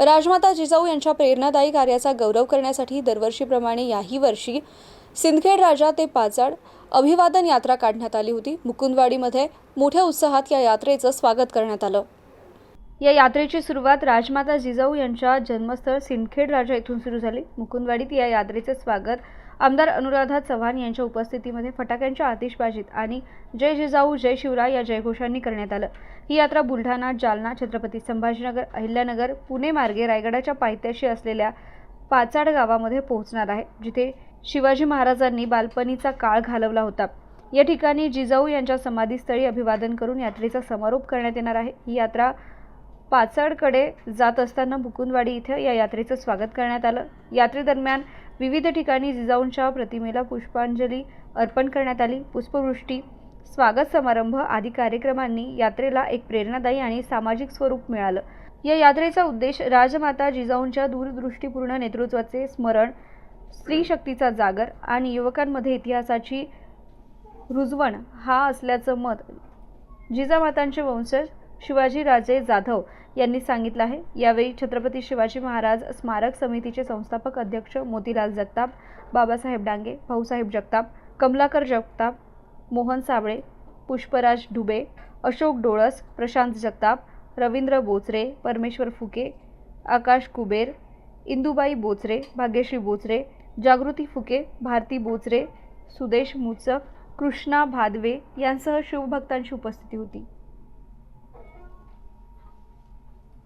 राजमाता जिजाऊ यांच्या प्रेरणादायी कार्याचा गौरव करण्यासाठी दरवर्षीप्रमाणे याही वर्षी सिंदखेड राजा ते पाचाड अभिवादन यात्रा काढण्यात आली होती. मुकुंदवाडीमध्ये मोठ्या उत्साहात या यात्रेचं स्वागत करण्यात आलं. या यात्रेची सुरुवात राजमाता जिजाऊ यांच्या जन्मस्थळ सिंदखेड राजा येथून सुरू झाली. मुकुंदवाडीत या यात्रेचे स्वागत आमदार अनुराधा चव्हाण यांच्या उपस्थितीमध्ये फटाक्यांच्या आतिषबाजीत आणि जय जिजाऊ जय शिवराय या जयघोषांनी करण्यात आलं. ही यात्रा बुलढाणा जालना छत्रपती संभाजीनगर अहिल्यानगर पुणे मार्गे रायगडाच्या पायथ्याशी असलेल्या पाचाड गावामध्ये पोहोचणार आहे जिथे शिवाजी महाराजांनी बालपणीचा काळ घालवला होता. या ठिकाणी जिजाऊ यांच्या समाधीस्थळी अभिवादन करून यात्रेचा समारोप करण्यात येणार आहे. ही यात्रा पाचाडकडे जात असताना मुकुंदवाडी इथं या यात्रेचं स्वागत करण्यात आलं. यात्रेदरम्यान विविध ठिकाणी जिजाऊंच्या प्रतिमेला पुष्पांजली अर्पण करण्यात आली. पुष्पवृष्टी स्वागत समारंभ आदी कार्यक्रमांनी यात्रेला एक प्रेरणादायी आणि सामाजिक स्वरूप मिळालं. या यात्रेचा उद्देश राजमाता जिजाऊंच्या दूरदृष्टीपूर्ण नेतृत्वाचे स्मरण स्त्री शक्तीचा जागर आणि युवकांमध्ये इतिहासाची रुजवण हा असल्याचं मत जिजामातांचे वंशज शिवाजीराजे जाधव यांनी सांगितलं आहे. यावेळी छत्रपती शिवाजी महाराज स्मारक समितीचे संस्थापक अध्यक्ष मोतीलाल जगताप बाबासाहेब डांगे भाऊसाहेब जगताप कमलाकर जगताप मोहन साबळे पुष्पराज ढुबे अशोक डोळस प्रशांत जगताप रवींद्र बोचरे परमेश्वर फुके आकाश कुबेर इंदुबाई बोचरे भाग्यश्री बोचरे जागृती फुके भारती बोचरे सुदेश मुचक कृष्णा भादवे यांसह शिवभक्तांची उपस्थिती होती.